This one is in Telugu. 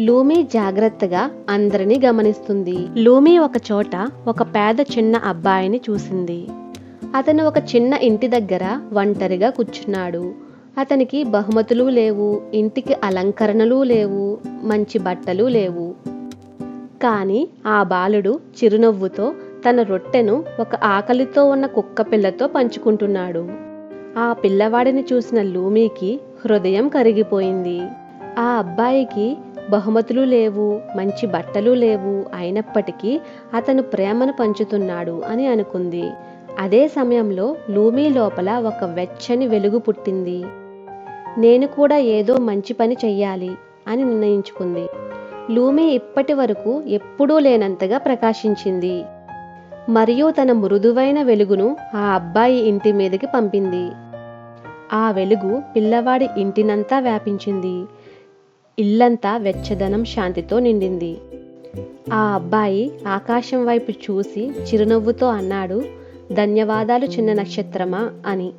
లూమీ జాగ్రత్తగా అందరినీ గమనిస్తుంది. లూమీ ఒక చోట ఒక పేద చిన్న అబ్బాయిని చూసింది. అతను ఒక చిన్న ఇంటి దగ్గర ఒంటరిగా కూర్చున్నాడు. అతనికి బహుమతులు లేవు ఇంటికి అలంకరణలు లేవు మంచి బట్టలు లేవు. కానీ ఆ బాలుడు చిరునవ్వుతో తన రొట్టెను ఒక ఆకలితో ఉన్న కుక్క పిల్లతో పంచుకుంటున్నాడు. ఆ పిల్లవాడిని చూసిన లూమీకి హృదయం కరిగిపోయింది. ఆ అబ్బాయికి బహుమతులు లేవు మంచి బట్టలు లేవు అయినప్పటికీ అతను ప్రేమను పంచుతున్నాడు అని అనుకుంది. అదే సమయంలో లూమీ లోపల ఒక వెచ్చని వెలుగు పుట్టింది. నేను కూడా ఏదో మంచి పని చెయ్యాలి అని నిర్ణయించుకుంది. లూమీ ఇప్పటి వరకు ఎప్పుడూ లేనంతగా ప్రకాశించింది. మరియు తన మృదువైన వెలుగును ఆ అబ్బాయి ఇంటి మీదకి పంపింది. ఆ వెలుగు పిల్లవాడి ఇంటినంతా వ్యాపించింది. ఇల్లంతా వెచ్చదనం శాంతితో నిండింది. ఆ అబ్బాయి ఆకాశం వైపు చూసి చిరునవ్వుతో అన్నాడు ధన్యవాదాలు చిన్న నక్షత్రమా అని.